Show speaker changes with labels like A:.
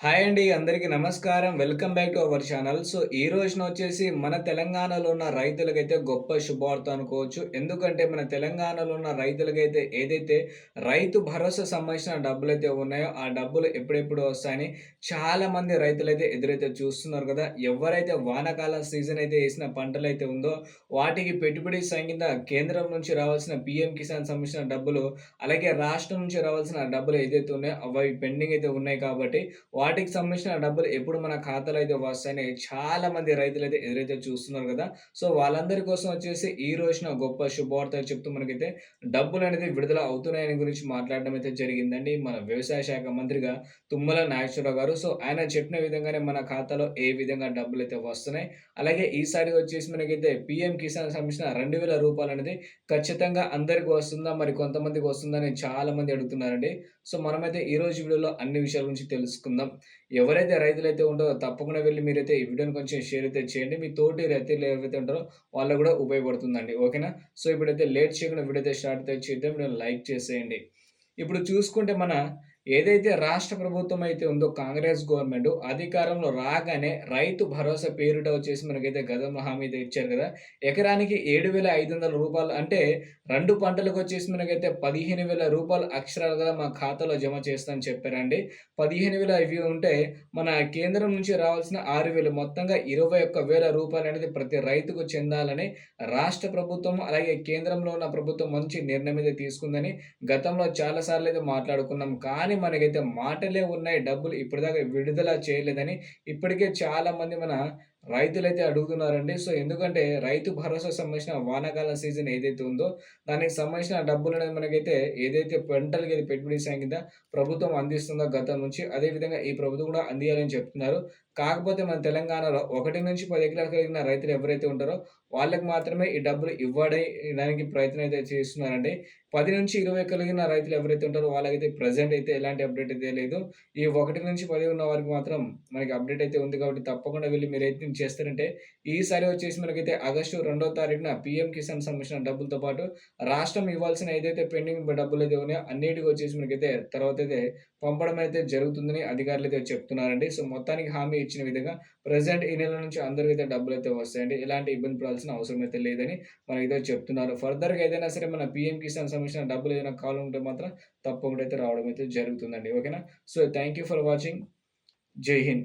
A: Hi అండి అందరికీ నమస్కారం. Welcome back to our channel. So ఈ రోజున వచ్చేసి మన తెలంగాణలో ఉన్న రైతులకైతే గొప్ప శుభార్త అనుకోవచ్చు. ఎందుకంటే మన తెలంగాణలో ఉన్న రైతులకైతే ఏదైతే రైతు భరోసా సంబంధించిన డబ్బులు అయితే ఉన్నాయో ఆ డబ్బులు ఎప్పుడెప్పుడు వస్తాయని చాలా మంది రైతులైతే ఎదురైతే చూస్తున్నారు కదా. ఎవరైతే వానకాల సీజన్ అయితే వేసిన పంటలు అయితే ఉందో వాటికి పెట్టుబడి సంగీత కేంద్రం నుంచి రావాల్సిన పిఎం కిసాన్ సంబంధించిన డబ్బులు అలాగే రాష్ట్రం నుంచి రావాల్సిన డబ్బులు ఏదైతే ఉన్నాయో అవి పెండింగ్ అయితే ఉన్నాయి కాబట్టి వాటికి సంబంధించిన డబ్బులు ఎప్పుడు మన ఖాతాలో అయితే వస్తాయని చాలా మంది రైతులు అయితే ఎదురైతే చూస్తున్నారు కదా. సో వాళ్ళందరి కోసం వచ్చేసి ఈ రోజున గొప్ప శుభవార్త చెప్తూ మనకైతే డబ్బులు అనేది విడుదల అవుతున్నాయని గురించి మాట్లాడడం అయితే జరిగిందండి. మన వ్యవసాయ శాఖ మంత్రిగా తుమ్మల నాగేశ్వరరావు గారు. సో ఆయన చెప్పిన విధంగానే మన ఖాతాలో ఏ విధంగా డబ్బులు అయితే వస్తున్నాయి. అలాగే ఈసారి వచ్చేసి మనకైతే పిఎం కిసాన్ సంబంధించిన రెండు వేల రూపాయలు అనేది ఖచ్చితంగా అందరికి వస్తుందా మరి కొంతమందికి వస్తుందా అని చాలా మంది అడుగుతున్నారండి. సో మనమైతే ఈ రోజు వీడియోలో అన్ని విషయాల గురించి తెలుసుకుందాం. ఎవరైతే రైతులైతే ఉంటారో తప్పకుండా వెళ్ళి మీరైతే ఈ వీడియోని కొంచెం షేర్ అయితే చేయండి. మీ తోటి రైతులు ఎవరైతే ఉంటారో వాళ్ళకు కూడా ఉపయోగపడుతుందండి. ఓకేనా? సో ఇప్పుడైతే లేట్ చేయకుండా వీడియో అయితే స్టార్ట్ అయితే చేద్దాం. లైక్ చేసేయండి. ఇప్పుడు చూసుకుంటే మన ఏదైతే రాష్ట్ర ప్రభుత్వం అయితే ఉందో కాంగ్రెస్ గవర్నమెంట్ అధికారంలో రాగానే రైతు భరోసా పేరుట వచ్చేసి మనకైతే గతంలో హామీ ఇచ్చారు కదా. ఎకరానికి ఏడు వేల ఐదు వందల రూపాయలు అంటే రెండు పంటలకు వచ్చేసి మనకైతే పదిహేను వేల రూపాయలు అక్షరాలుగా మా ఖాతాలో జమ చేస్తామని చెప్పారండి. పదిహేను వేల ఇవి ఉంటే మన కేంద్రం నుంచి రావాల్సిన ఆరు వేలు మొత్తంగా ఇరవై ఒక్క వేల రూపాయలు అనేది ప్రతి రైతుకు చెందాలని రాష్ట్ర ప్రభుత్వం అలాగే కేంద్రంలో ఉన్న ప్రభుత్వం మంచి నిర్ణయం అయితే తీసుకుందని గతంలో చాలాసార్లు అయితే మాట్లాడుకున్నాం. కానీ కానీ మనకైతే మాటలే ఉన్నాయి. డబ్బులు ఇప్పటిదాకా విడుదల చేయలేదని ఇప్పటికే చాలామంది మన రైతులైతే అడుగుతున్నారండి. సో ఎందుకంటే రైతు భరోసా సంబంధించిన వానాకాలం సీజన్ ఏదైతే ఉందో దానికి సంబంధించిన డబ్బులు అనేది మనకైతే ఏదైతే పంటలకి అయితే పెట్టుబడి సాయం ప్రభుత్వం అందిస్తుందో గతం నుంచి అదేవిధంగా ఈ ప్రభుత్వం కూడా అందియాలని చెప్తున్నారు. కాకపోతే మన తెలంగాణలో ఒకటి నుంచి పది ఎకరాలు కలిగిన రైతులు ఎవరైతే ఉంటారో వాళ్ళకి మాత్రమే ఈ డబ్బులు ఇవ్వడానికి ప్రయత్నం అయితే చేస్తున్నారండి. పది నుంచి ఇరవై కలిగిన రైతులు ఎవరైతే ఉంటారో వాళ్ళకైతే ప్రజెంట్ అయితే ఎలాంటి అప్డేట్ అయితే లేదు. ఈ ఒకటి నుంచి పది ఉన్న వారికి మాత్రం మనకి అప్డేట్ అయితే ఉంది కాబట్టి తప్పకుండా వెళ్ళి మీరు అయితే చేస్తారంటే ఈసారి వచ్చేసి మనకైతే ఆగస్టు రెండో తారీఖున పీఎం కిసాన్ సంబంధించిన డబ్బులతో పాటు రాష్ట్రం ఇవ్వాల్సిన ఏదైతే పెండింగ్ డబ్బులు అయితే ఉన్నాయో అన్నిటికీ వచ్చేసి మనకైతే తర్వాత అయితే పంపడం అయితే జరుగుతుందని అధికారులు అయితే చెప్తున్నారండి. సో మొత్తానికి హామీ ఇచ్చిన విధంగా ప్రజెంట్ ఈ నెల నుంచి అందరికీ అయితే డబ్బులు అయితే వస్తాయండి. ఎలాంటి ఇబ్బంది పడాల్సిన అవసరం అయితే లేదని మనకైతే చెప్తున్నారు. ఫర్దర్గా ఏదైనా సరే మన పీఎం కిసాన్ సంబంధించిన డబ్బులు ఏదైనా కావాలి ఉంటే మాత్రం తప్పకుండా అయితే రావడం అయితే జరుగుతుందండి. ఓకేనా? So thank you for watching. Jai Hind.